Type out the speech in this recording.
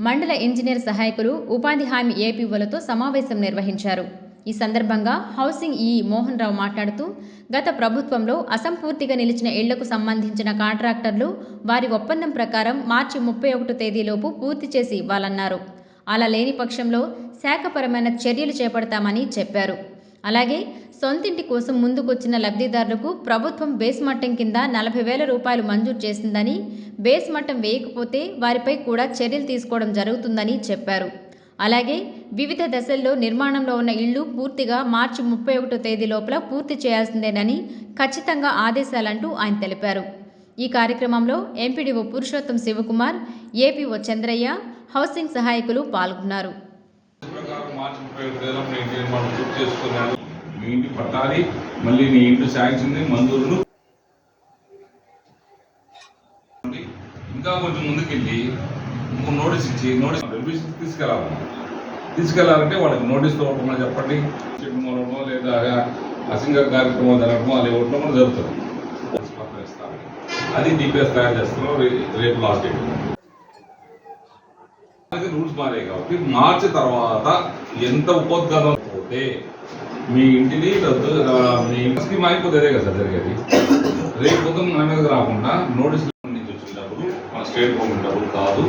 మండల ఇంజనీర్ సహాయకులు ఉపాధి హామీ ఏపీఓలతో సమావేశం నిర్వహించారు. ఈ సందర్భంగా హౌసింగ్ ఈ మోహన్ రావు మాట్లాడుతూ గత ప్రభుత్వంలో అసంపూర్తిగా నిలిచిన ఇళ్ళకు సంబంధించిన కాంట్రాక్టర్లు వారి ఒప్పందం ప్రకారం మార్చి ముప్పై ఒకటో తేదీలోపు పూర్తి చేసి ఇవ్వాలన్నారు. అలా లేని పక్షంలో శాఖపరమైన చర్యలు చేపడతామని చెప్పారు. అలాగే సొంతింటి కోసం ముందుకొచ్చిన లబ్ధిదారులకు ప్రభుత్వం బేస్ మట్టం కింద నలభై వేల రూపాయలు మంజూరు చేసిందని బేస్ మట్టం వేయకపోతే వారిపై కూడా చర్యలు తీసుకోవడం జరుగుతుందని చెప్పారు. అలాగే వివిధ దశల్లో నిర్మాణంలో ఉన్న ఇళ్ళు పూర్తిగా మార్చి ముప్పై ఒకటో తేదీ లోపల పూర్తి చేయాల్సిందేనని ఖచ్చితంగా ఆదేశాలంటూ ఆయన తెలిపారు. ఈ కార్యక్రమంలో MPDO Purushottam Shivakumar APO Chandraiah housing సహాయకులు పాల్గొన్నారు. ప్రకారం ఇంటి పట్టాలి మళ్ళీ నీ ఇంటి శాంక్షన్ మంజూరులు ఇంకా కొంచెం ముందుకెళ్ళి ఇంకో నోటీస్ ఇచ్చి నోటీస్ వెరిఫికేషన్ తీసుకెళ్ళాలి. తీసుకెళ్ళాలంటే వాళ్ళకి నోటీస్ ఇవ్వటమో చెప్పండి. చెప్పడమో లేదా అసింగ కార్యక్రమం జరగడమో అది ఇవ్వడం కూడా జరుగుతుంది. అది డిపిఎస్ తయారు చేస్తున్నాం రేపు లాస్ట్ డేట్. రూల్స్ మారాయి కాబట్టి మార్చి తర్వాత ఎంత ఉపద్గతం పోతే మీ ఇంటిని రద్దు మీ ఇంటికి మారిపోతే అదే కదా సార్ జరిగేది. రేపు పొద్దున్న మన మీదకి రాకుండా నోటీసులు నుంచి వచ్చిన డబ్బులు మన స్టేట్ గవర్నమెంట్ డబ్బులు కాదు.